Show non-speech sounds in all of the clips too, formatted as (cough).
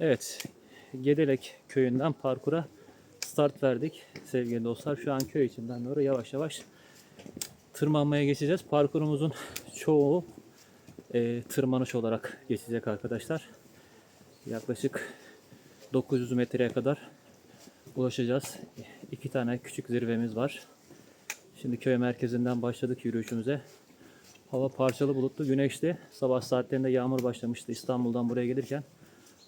Evet, Gedelek köyünden parkura start verdik sevgili dostlar. Şu an köy içinden doğru yavaş yavaş tırmanmaya geçeceğiz. Parkurumuzun çoğu e, tırmanış olarak geçecek arkadaşlar. Yaklaşık 900 metreye kadar ulaşacağız. İki tane küçük zirvemiz var. Şimdi köy merkezinden başladık yürüyüşümüze. Hava parçalı bulutlu, güneşli. Sabah saatlerinde yağmur başlamıştı İstanbul'dan buraya gelirken.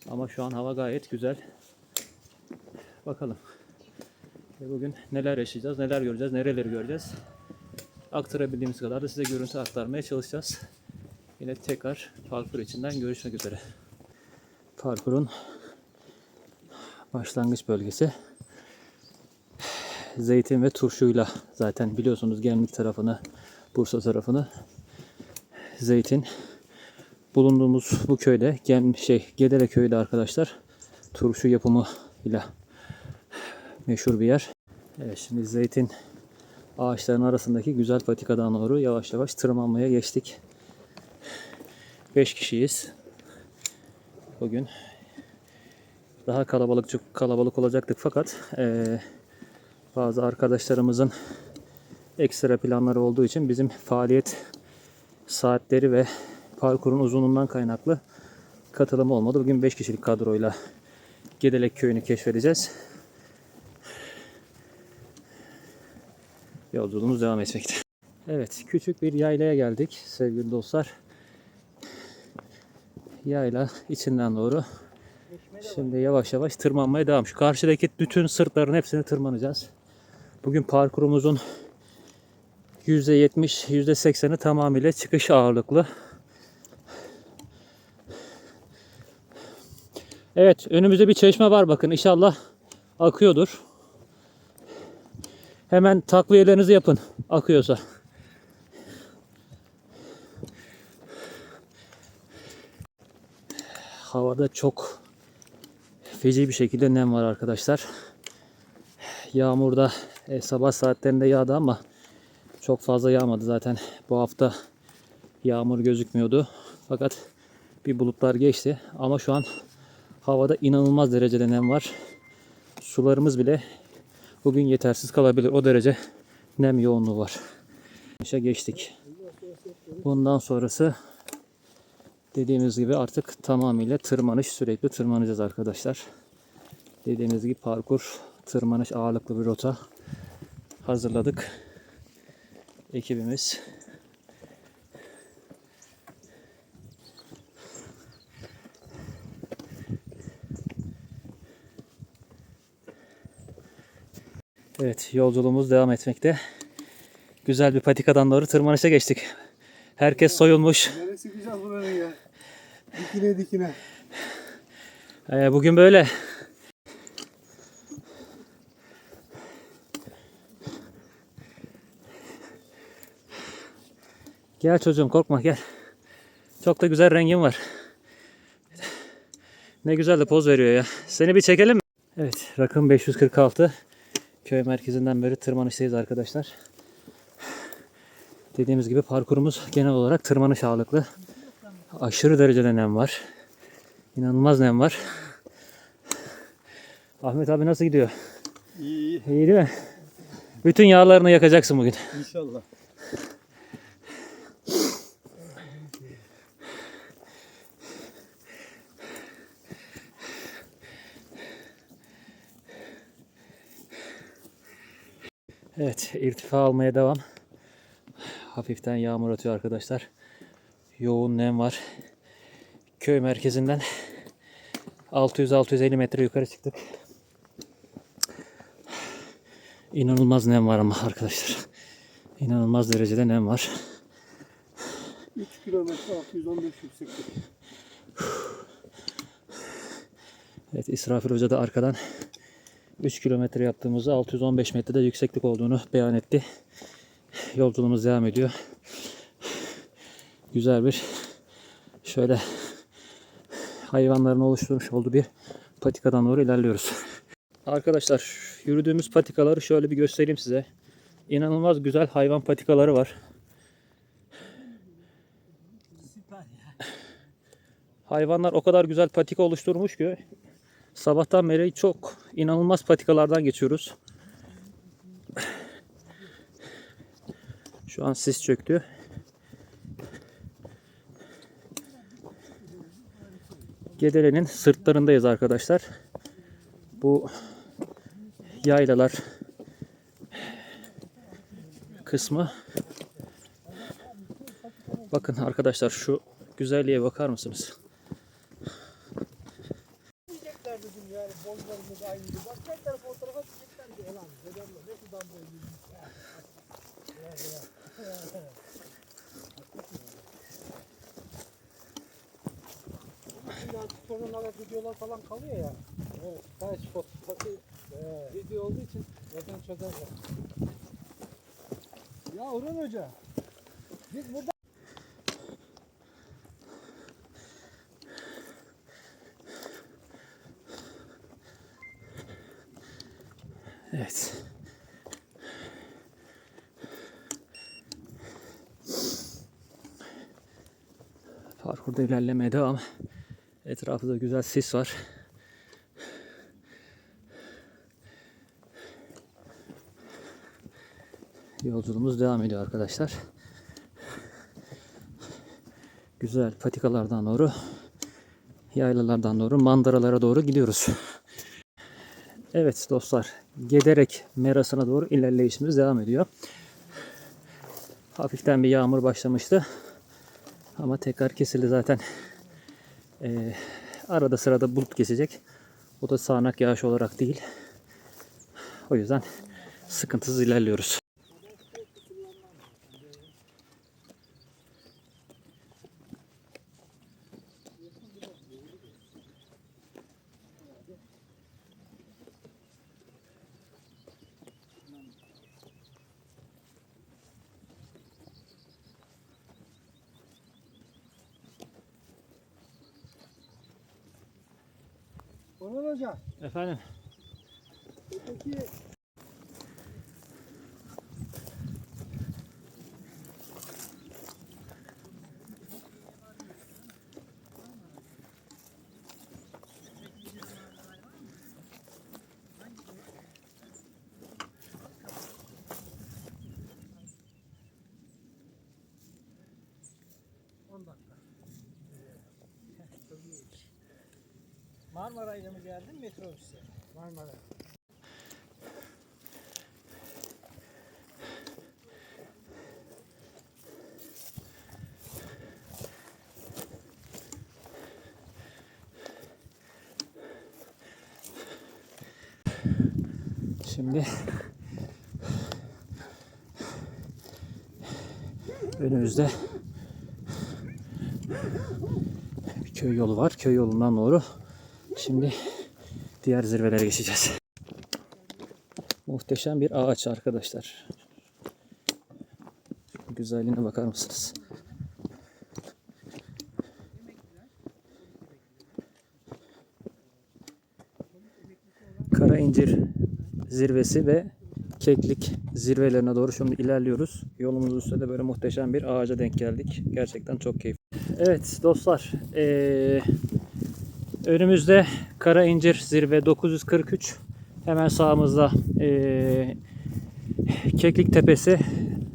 Ama şu an hava gayet güzel. Bakalım. Ve bugün neler yaşayacağız, neler göreceğiz, nereleri göreceğiz. Aktarabildiğimiz kadar da size görüntü aktarmaya çalışacağız. Yine tekrar parkur içinden görüşmek üzere. Parkurun başlangıç bölgesi. Zeytin ve turşuyla zaten biliyorsunuz Gemlik tarafını, Bursa tarafını zeytin. Bulunduğumuz bu köyde Gem şey Gedere köyde arkadaşlar turşu yapımı ile meşhur bir yer. Evet şimdi zeytin ağaçların arasındaki güzel patikadan doğru yavaş yavaş tırmanmaya geçtik. 5 kişiyiz. Bugün daha kalabalık çok kalabalık olacaktık fakat eee, bazı arkadaşlarımızın ekstra planları olduğu için bizim faaliyet saatleri ve parkurun uzunluğundan kaynaklı katılım olmadı. Bugün 5 kişilik kadroyla Gedelek köyünü keşfedeceğiz. Yolculuğumuz devam etmekte. Evet, küçük bir yaylaya geldik sevgili dostlar. Yayla içinden doğru. Şimdi yavaş yavaş tırmanmaya devam. Şu karşıdaki bütün sırtların hepsini tırmanacağız. Bugün parkurumuzun %70, %80'i tamamıyla çıkış ağırlıklı. Evet, önümüzde bir çeşme var bakın. İnşallah akıyordur. Hemen takviyelerinizi yapın akıyorsa. Havada çok feci bir şekilde nem var arkadaşlar. Yağmur da e, sabah saatlerinde yağdı ama çok fazla yağmadı zaten. Bu hafta yağmur gözükmüyordu. Fakat bir bulutlar geçti. Ama şu an havada inanılmaz derecede nem var. Sularımız bile bugün yetersiz kalabilir. O derece nem yoğunluğu var. İşe geçtik. Bundan sonrası dediğimiz gibi artık tamamıyla tırmanış sürekli tırmanacağız arkadaşlar. Dediğimiz gibi parkur tırmanış ağırlıklı bir rota hazırladık. Ekibimiz Evet yolculuğumuz devam etmekte. Güzel bir patikadan doğru tırmanışa geçtik. Herkes soyulmuş. Neresi güzel buranın ya. Dikine dikine. Ee, bugün böyle. Gel çocuğum korkma gel. Çok da güzel rengin var. Ne güzel de poz veriyor ya. Seni bir çekelim mi? Evet rakım 546. Köy merkezinden beri tırmanıştayız arkadaşlar. Dediğimiz gibi parkurumuz genel olarak tırmanış ağırlıklı. Aşırı derecede nem var. İnanılmaz nem var. Ahmet abi nasıl gidiyor? İyi iyi. İyi değil mi? Bütün yağlarını yakacaksın bugün. İnşallah. Evet, irtifa almaya devam. Hafiften yağmur atıyor arkadaşlar. Yoğun nem var. Köy merkezinden 600-650 metre yukarı çıktık. İnanılmaz nem var ama arkadaşlar. İnanılmaz derecede nem var. 3 kilometre 615 yükseklik. Evet İsrafil Hoca da arkadan 3 kilometre yaptığımızda 615 metrede yükseklik olduğunu beyan etti. Yolculuğumuz devam ediyor. Güzel bir şöyle hayvanların oluşturmuş olduğu bir patikadan doğru ilerliyoruz. Arkadaşlar yürüdüğümüz patikaları şöyle bir göstereyim size. İnanılmaz güzel hayvan patikaları var. Hayvanlar o kadar güzel patika oluşturmuş ki sabahtan beri çok inanılmaz patikalardan geçiyoruz. Şu an sis çöktü. Gedele'nin sırtlarındayız arkadaşlar. Bu yaylalar kısmı. Bakın arkadaşlar şu güzelliğe bakar mısınız? Aynı. Bak her tarafı o tarafa diyecekler ki ulan dedemle ne sudan boyluyum. Şimdi artık sonralar videolar falan kalıyor ya. Evet, her spot tabii video olduğu için zaten çözerler. Ya Orhan Hoca, biz burada Evet. Parkurda ilerlemeye devam. Etrafında güzel sis var. Yolculuğumuz devam ediyor arkadaşlar. Güzel patikalardan doğru, yaylalardan doğru, manzaralara doğru gidiyoruz. Evet dostlar, Gederek merasına doğru ilerleyişimiz devam ediyor. Hafiften bir yağmur başlamıştı. Ama tekrar kesildi zaten. Ee, arada sırada bulut kesecek. O da sağanak yağış olarak değil. O yüzden sıkıntısız ilerliyoruz. Orhan Hoca, Efendim? peki Marmaray'la mı geldin metrobüsle? Marmara. Şimdi önümüzde bir köy yolu var. Köy yolundan doğru şimdi diğer zirvelere geçeceğiz. Muhteşem bir ağaç arkadaşlar. Güzelliğine bakar mısınız? Kara incir zirvesi ve keklik zirvelerine doğru şimdi ilerliyoruz. Yolumuz üstünde böyle muhteşem bir ağaca denk geldik. Gerçekten çok keyifli. Evet dostlar eee, önümüzde Kara İncir zirve 943 hemen sağımızda eee, Keklik Tepesi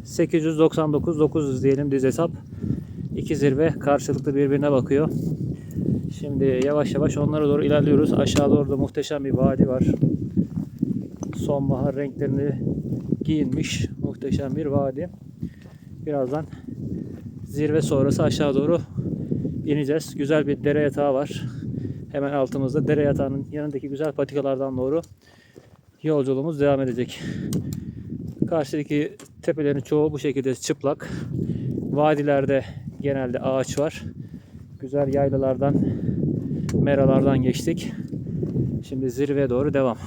899 900 diyelim düz hesap. İki zirve karşılıklı birbirine bakıyor. Şimdi yavaş yavaş onlara doğru ilerliyoruz. Aşağı doğru da muhteşem bir vadi var sonbahar renklerini giyinmiş muhteşem bir vadi. Birazdan zirve sonrası aşağı doğru ineceğiz. Güzel bir dere yatağı var. Hemen altımızda dere yatağının yanındaki güzel patikalardan doğru yolculuğumuz devam edecek. Karşıdaki tepelerin çoğu bu şekilde çıplak. Vadilerde genelde ağaç var. Güzel yaylalardan, meralardan geçtik. Şimdi zirveye doğru devam.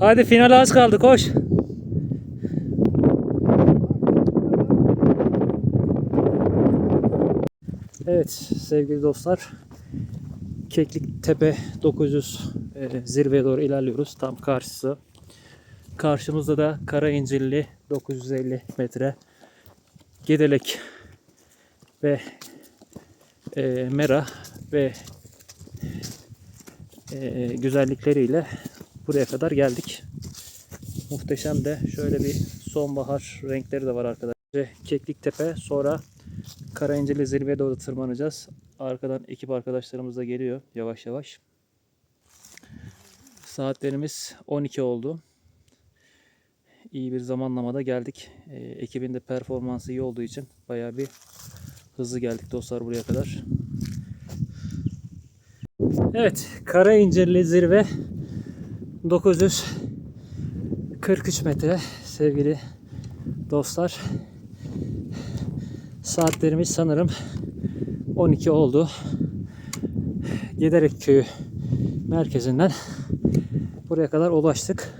Hadi finale az kaldı koş. Evet sevgili dostlar. Keklik Tepe 900 e, zirveye doğru ilerliyoruz. Tam karşısı. Karşımızda da Kara İncirli 950 metre Gedelek ve e, Mera ve e, güzellikleriyle buraya kadar geldik. Muhteşem de şöyle bir sonbahar renkleri de var arkadaşlar. Ve Kekliktepe sonra Karayincirli zirveye doğru tırmanacağız. Arkadan ekip arkadaşlarımız da geliyor yavaş yavaş. Saatlerimiz 12 oldu. İyi bir zamanlamada geldik. Ee, ekibin de performansı iyi olduğu için bayağı bir hızlı geldik dostlar buraya kadar. Evet, Karayincirli zirve 943 metre sevgili dostlar. Saatlerimiz sanırım 12 oldu. Giderek köyü merkezinden buraya kadar ulaştık.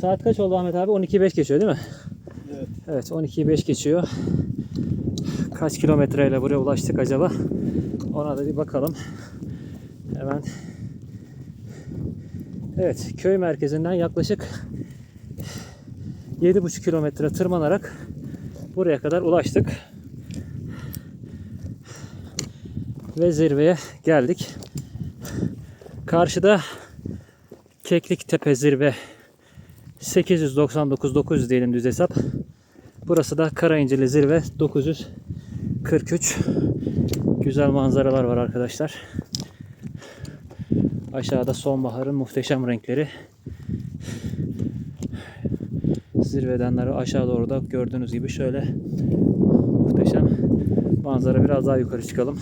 Saat kaç oldu Ahmet abi? 12.05 geçiyor değil mi? Evet. Evet 12.05 geçiyor. Kaç kilometreyle buraya ulaştık acaba? Ona da bir bakalım. Hemen. Evet köy merkezinden yaklaşık 7,5 kilometre tırmanarak buraya kadar ulaştık. Ve zirveye geldik. Karşıda Keklik Tepe zirve 899 900 diyelim düz hesap. Burası da Karayincirli zirve 943. Güzel manzaralar var arkadaşlar. Aşağıda sonbaharın muhteşem renkleri. Zirvedenleri aşağı doğru da gördüğünüz gibi şöyle muhteşem manzara. Biraz daha yukarı çıkalım.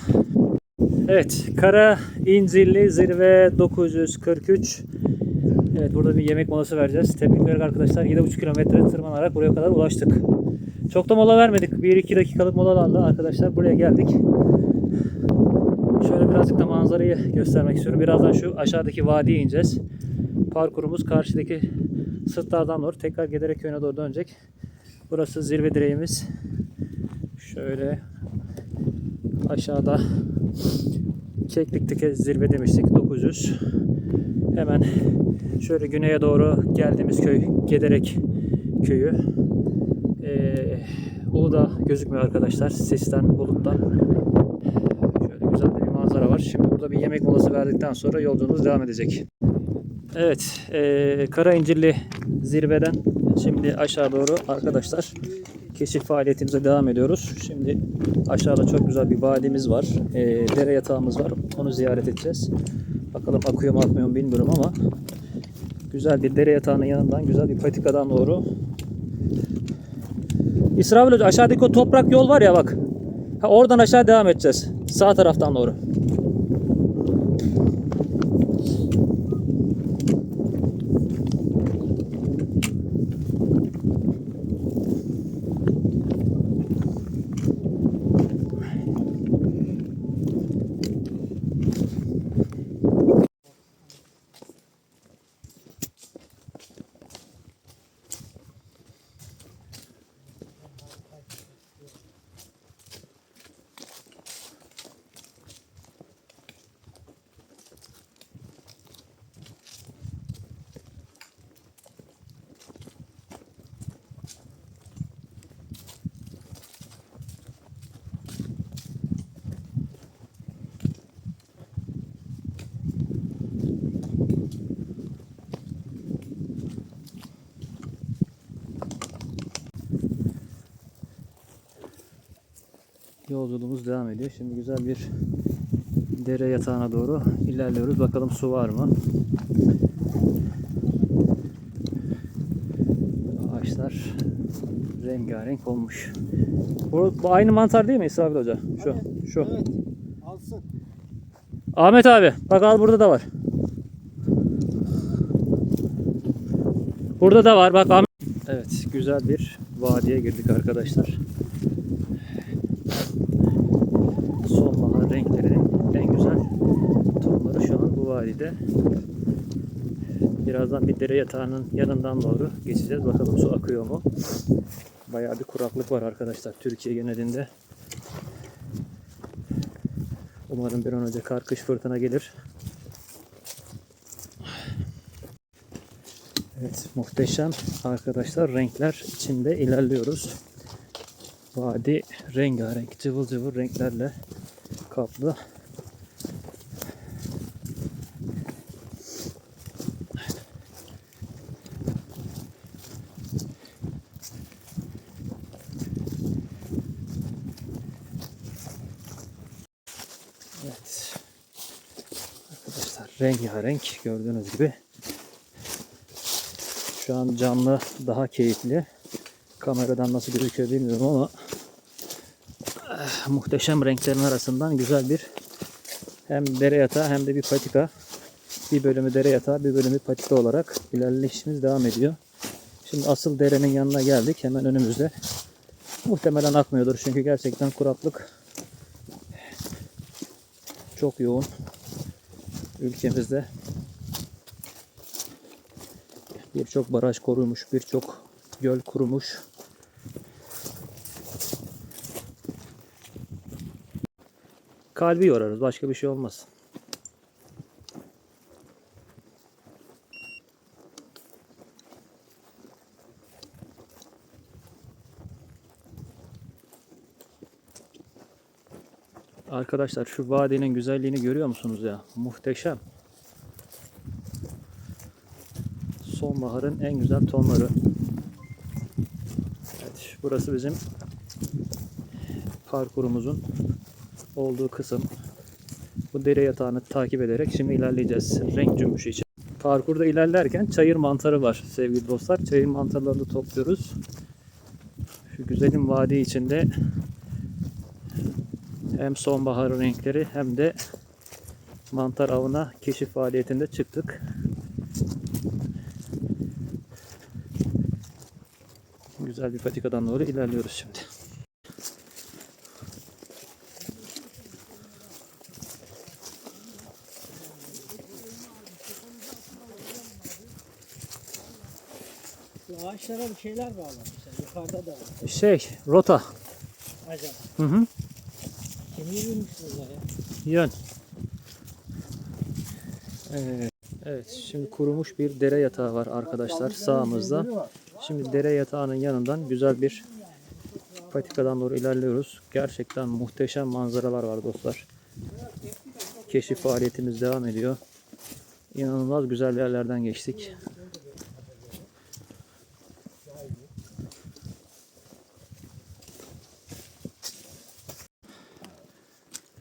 Evet, Kara İncirli zirve 943. Evet, burada bir yemek molası vereceğiz. Tebrikler arkadaşlar. 7,5 kilometre tırmanarak buraya kadar ulaştık. Çok da mola vermedik. 1-2 dakikalık molalarla arkadaşlar buraya geldik. Şöyle birazcık da manzarayı göstermek istiyorum. Birazdan şu aşağıdaki vadiye ineceğiz. Parkurumuz karşıdaki sırtlardan doğru tekrar Gederek köyüne doğru dönecek. Burası zirve direğimiz. Şöyle aşağıda Keklik'teki zirve demiştik 900. Hemen şöyle güneye doğru geldiğimiz köy Gederek köyü. Ee, Uludağ gözükmüyor arkadaşlar. Sesten, buluttan. Şöyle güzel bir manzara var. Şimdi burada bir yemek molası verdikten sonra yolculuğumuz devam edecek. Evet, ee, Karayincirli zirveden şimdi aşağı doğru arkadaşlar keşif faaliyetimize devam ediyoruz. Şimdi aşağıda çok güzel bir vadimiz var. Ee, dere yatağımız var. Onu ziyaret edeceğiz. Bakalım akıyor mu akmıyor mu bilmiyorum ama güzel bir dere yatağının yanından güzel bir patikadan doğru İsrafil Hoca aşağıdaki o toprak yol var ya bak. Ha, oradan aşağı devam edeceğiz. Sağ taraftan doğru. Yolculuğumuz devam ediyor. Şimdi güzel bir dere yatağına doğru ilerliyoruz. Bakalım su var mı? Ağaçlar rengarenk olmuş. Bu, bu aynı mantar değil mi İsrafil Hoca? Şu, şu. Evet. Alsın. Ahmet abi, bak al burada da var. Burada da var, bak Ahmet. Evet, güzel bir vadiye girdik arkadaşlar. Sonbahar renklerinin en güzel tonları vadide. Birazdan bir dere yatağının yanından doğru geçeceğiz. Bakalım su akıyor mu? Bayağı bir kuraklık var arkadaşlar Türkiye genelinde. Umarım bir an önce kar kış fırtına gelir. Evet muhteşem arkadaşlar renkler içinde ilerliyoruz. Vadi rengarenk cıvıl cıvıl renklerle kaplı. Rengarenk gördüğünüz gibi. Şu an canlı daha keyifli. Kameradan nasıl gözüküyor bilmiyorum ama eh, muhteşem renklerin arasından güzel bir hem dere yatağı hem de bir patika. Bir bölümü dere yatağı, bir bölümü patika olarak ilerleyişimiz devam ediyor. Şimdi asıl derenin yanına geldik. Hemen önümüzde. Muhtemelen akmıyordur çünkü gerçekten kuraklık çok yoğun ülkemizde. Birçok baraj korumuş, birçok göl kurumuş. Kalbi yorarız, başka bir şey olmaz. Arkadaşlar şu vadinin güzelliğini görüyor musunuz ya? Muhteşem. Sonbaharın en güzel tonları. Evet, burası bizim parkurumuzun olduğu kısım. Bu dere yatağını takip ederek şimdi ilerleyeceğiz renk cümbüşü için. Parkurda ilerlerken çayır mantarı var sevgili dostlar. Çayır mantarlarını topluyoruz. Şu güzelim vadi içinde hem sonbahar renkleri hem de mantar avına keşif faaliyetinde çıktık. Güzel bir patikadan doğru ilerliyoruz şimdi. Ağaçlara bir şeyler bağlamışlar. Yukarıda da. Şey, rota. Acaba. Hı hı. Yön. Evet. Evet, şimdi kurumuş bir dere yatağı var arkadaşlar sağımızda. Şimdi dere yatağının yanından güzel bir patikadan doğru ilerliyoruz. Gerçekten muhteşem manzaralar var dostlar. Keşif faaliyetimiz devam ediyor. İnanılmaz güzel yerlerden geçtik.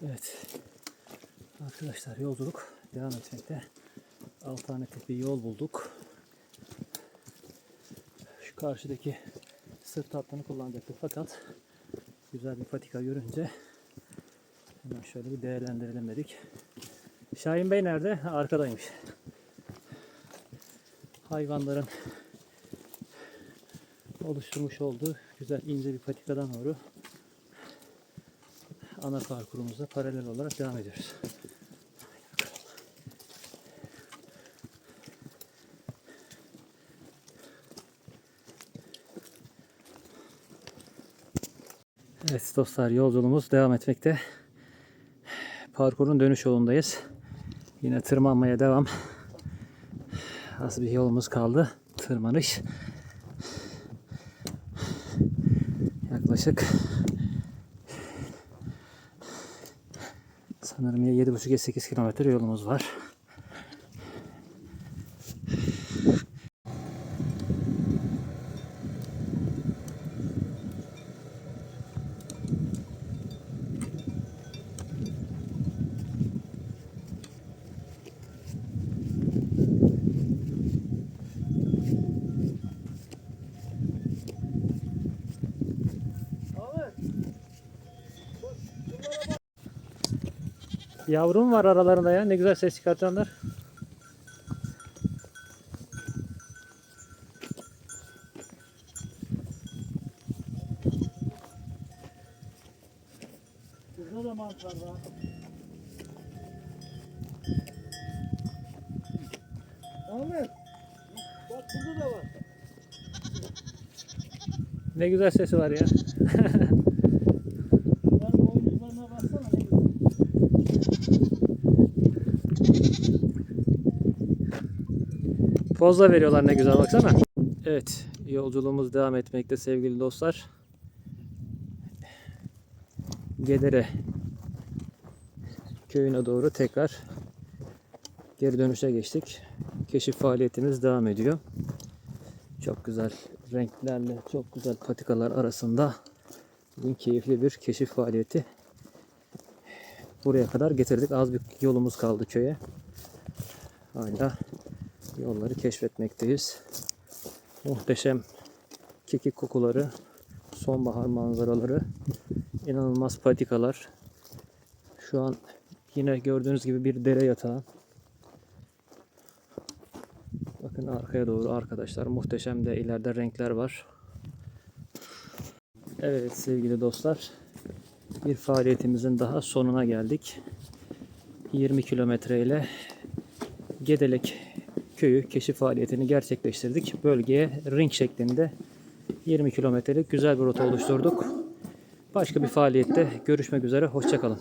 Evet. Arkadaşlar yolculuk devam etmekte. Alternatif bir yol bulduk. Şu karşıdaki sırt hattını kullanacaktık fakat güzel bir patika görünce hemen şöyle bir değerlendirelim dedik. Şahin Bey nerede? Arkadaymış. Hayvanların oluşturmuş olduğu güzel ince bir patikadan doğru ana parkurumuza paralel olarak devam ediyoruz. Evet dostlar yolculuğumuz devam etmekte. Parkurun dönüş yolundayız. Yine tırmanmaya devam. Az bir yolumuz kaldı. Tırmanış. Yaklaşık sanırım ya 7,5 ya 8 kilometre yolumuz var. Yavrum var aralarında ya. Ne güzel ses çıkartanlar. Burada da mantar var. Ne güzel sesi var ya. (laughs) Bunların boynuzlarına baksana ne Poza veriyorlar ne güzel baksana. Evet yolculuğumuz devam etmekte sevgili dostlar. Gedere köyüne doğru tekrar geri dönüşe geçtik. Keşif faaliyetimiz devam ediyor. Çok güzel renklerle çok güzel patikalar arasında bugün keyifli bir keşif faaliyeti. Buraya kadar getirdik. Az bir yolumuz kaldı köye. Hala yolları keşfetmekteyiz. Muhteşem kekik kokuları, sonbahar manzaraları, inanılmaz patikalar. Şu an yine gördüğünüz gibi bir dere yatağı. Bakın arkaya doğru arkadaşlar muhteşem de ileride renkler var. Evet sevgili dostlar bir faaliyetimizin daha sonuna geldik. 20 kilometre ile Gedelek köyü keşif faaliyetini gerçekleştirdik. Bölgeye ring şeklinde 20 kilometrelik güzel bir rota oluşturduk. Başka bir faaliyette görüşmek üzere. Hoşçakalın.